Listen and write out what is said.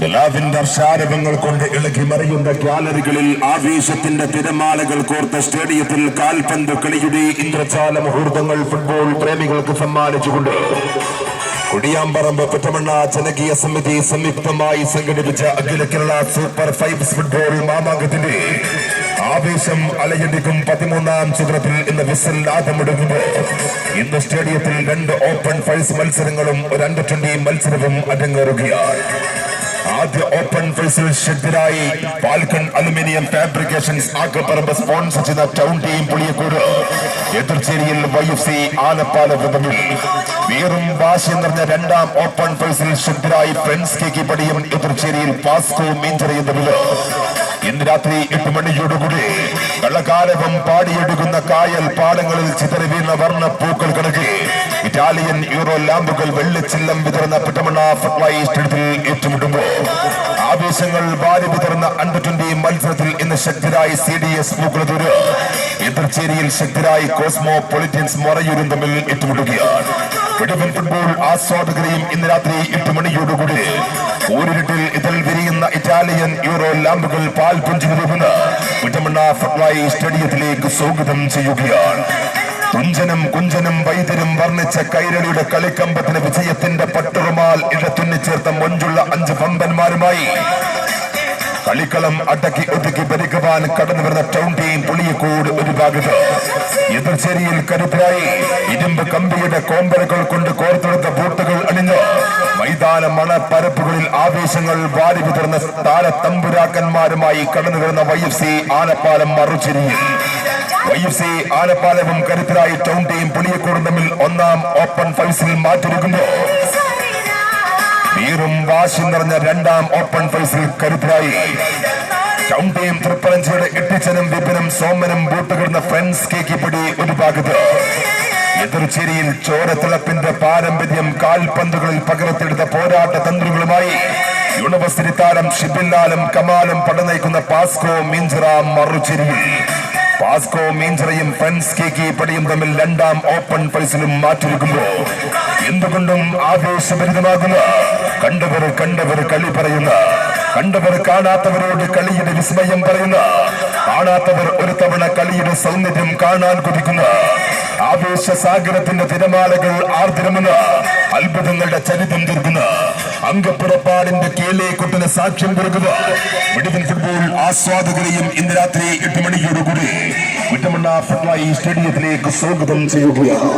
നിലാവിന്റെ അർഷാരവങ്ങൾ കൊണ്ട് ഇളകി മറിയുന്ന ഗ്യാലറികളിൽ ആവേശത്തിന്റെ തിരമാലകൾ കോർത്ത സ്റ്റേഡിയത്തിൽ കാൽപന്ത് കളിയുടെ ഇന്ദ്രജാല മുഹൂർത്തങ്ങൾ ഫുട്ബോൾ പ്രേമികൾക്ക് സമ്മാനിച്ചുകൊണ്ട് കുടിയാമ്പറമ്പ് പുറ്റമണ്ണ ജനകീയ സമിതി സംയുക്തമായി സംഘടിപ്പിച്ച അഖില കേരള സൂപ്പർ ഫൈവ്സ് ഫുട്ബോൾ മാമാങ്കത്തിന്റെ ആവേശം അലയടിക്കും പതിമൂന്നാം ചിത്രത്തിൽ ഇന്ന് വിസിൽ നാദമിടുമ്പോൾ ഇന്ന് സ്റ്റേഡിയത്തിൽ രണ്ട് ഓപ്പൺ ഫൈൽസ് മത്സരങ്ങളും ഒരു അണ്ടർ ട്വന്റി മത്സരവും അരങ്ങേറുകയാണ്. ആദ്യ ഓപ്പൺ ഫേസിൽ ഷെഡിനായി falcon aluminium fabrications Akkaparambu sponsor ചെയ്ത ടൗൺ ടീം പുളിയക്കൂട്. എതിർച്ചേരിയിൽ വൈ എഫ് സി ആലപ്പാല വൃതമിൽ വീറും വാശി നിറഞ്ഞ രണ്ടാം ഓപ്പൺ ഫേസിൽ ഷെഡിനായി ഫ്രണ്ട്സ് കേക്ക് പടിയും എതിർച്ചേരിയിൽ പാസ്കോ മീഞ്ചറി തമ്മിൽ ഇന്ന് രാത്രി എട്ട് മണിയോടുകൂടി കള്ളക്കാലകം പാടിയെടുക്കുന്ന കായൽ പാടങ്ങളിൽ ചിതറി വീണ വർണ പൂക്കൾ കണക്ക്. ഇറ്റാലിയൻ യൂറോ ലാമ്പുകൾ വെള്ളിച്ചില്ലം വിതറുന്ന പിട്ടമണ്ണ ഫുട്ബോൾ സ്റ്റേഡിയത്തിൽ ഏറ്റുമുട്ടുമ്പോൾ ആവേശങ്ങൾ വാരി വിതറുന്ന അണ്ടർ ട്വന്റി മത്സരത്തിൽ ഇന്ന് ശക്തരായി സി ഡി എസ് പൂക്കുളത്തൂര് എതിർച്ചേരിയിൽ ശക്തരായി കോസ്മോ പൊളിറ്റിയൻസ് മൊറയൂരും തമ്മിൽ ഏറ്റുമുട്ടുകയാണ്. ഫുട്ബോൾ ആസ്വാദകരെയും ഇന്ന് രാത്രി എട്ട് മണിയോടുകൂടി ഊരിട്ടിൽ ഇതിൽ വിരിയുന്ന ഇറ്റാലിയൻ യൂറോ ലാമ്പുകൾ പാൽ പുഞ്ചിരുന്ന വിട്ടമണ്ണ ഫുട്ബോൾ സ്റ്റേഡിയത്തിലേക്ക് സ്വാഗതം ചെയ്യുകയാണ്. കുഞ്ചനും കുഞ്ചനും വൈദ്യരും വർണിച്ച കൈരളിയുടെ കളിക്കമ്പത്തിന് വിജയത്തിന്റെ പട്ടുറുമാൽ ഇഴത്തുന്നിച്ചേർത്ത മൊഞ്ചുള്ള അഞ്ച് പമ്പന്മാരുമായി കളിക്കളം അടക്കി ഒതുക്കി ഭരിക്കുവാൻ കടന്നു വരുന്ന ടൗൺ ടീം പുളിയക്കോട് ഒരു ഭാഗത്ത്. എതിർച്ചേരിയിൽ കരുത്തരായി ഇരുമ്പ് കമ്പിയുടെ കോമ്പലുകൾ കൊണ്ട് കോർത്തെടുത്ത ബൂട്ടുകൾ അണിഞ്ഞ് മൈതാന മണപ്പരപ്പുകളിൽ ആവേശങ്ങൾ വാരി വിതർന്ന താരത്തമ്പുരാക്കന്മാരുമായി കടന്നു വരുന്ന വൈ എഫ് സി ആനപ്പാലം മറുചേരിയിൽ വൈ എഫ് സി ആനപ്പാലവും കരുത്തരായി ടൗൺ ടീം പുളിയക്കോടും തമ്മിൽ ഒന്നാം ഓപ്പൺ ഫൈസിൽ മാറ്റിരിക്കുന്നു വീറും വാശി നിറഞ്ഞ രണ്ടാം ഓപ്പൺ ഫൈസിൽ കരുത്തരായി. ചൗണ്ടിയും തൃപ്പലഞ്ചിയുടെ എട്ടിച്ചനും വിപിനും സോമനും ബൂട്ടുകിടുന്ന ഫ്രണ്ട്സ് കേക്കിപ്പിടി ഒരു ഭാഗത്ത്. എതിർച്ചേരിയിൽ ചോരത്തിളപ്പിന്റെ പാരമ്പര്യം കാൽപന്തുകളിൽ പകർത്തിയെടുത്ത പോരാട്ട തന്ത്രങ്ങളുമായി യൂണിവേഴ്സിറ്റി താരം ഷിബില്ലാലും കമാലും പടനയിക്കുന്ന പാസ്കോ മിഞ്ചറ മറുചേരിയിൽ. പാസ്കോ മീഞ്ചറയും ഫ്രണ്ട്സ് കെ പടിയും തമ്മിൽ രണ്ടാം ഓപ്പൺ പ്രൈസിലും മാറ്റിരിക്കുമ്പോൾ എന്തുകൊണ്ടും ആവേശഭരിതമാകുന്ന കണ്ടവർ കണ്ടവർ കളി പറയുന്ന കണ്ടവർ കാണാത്തവരോട് കളിയുടെ വിസ്മയം പറയുന്ന കാണാത്തവർ ഒരു തവണ കളിയുടെ സൗന്ദര്യം കാണാൻ കൊതിക്കുന്ന ആവേശ സാഗരത്തിന്റെ തിരമാലകൾ ആർദ്രമെന്ന് അത്ഭുതങ്ങളുടെ ചരിതം തീർക്കുന്ന അംഗപ്പുറപ്പാടിന്റെ കേലേക്കൊട്ടിന് സാക്ഷ്യം തീർക്കുക വിടുതൽ ഫുട്ബോൾ ആസ്വാദകരെയും ഇന്ന് രാത്രി എട്ട് മണിയോടുകൂടി. വിട്ടമണ്ണ ഫുട്ബോൾ സ്റ്റേഡിയത്തിലേക്ക് സ്വാഗതം ചെയ്യുകയാണ്.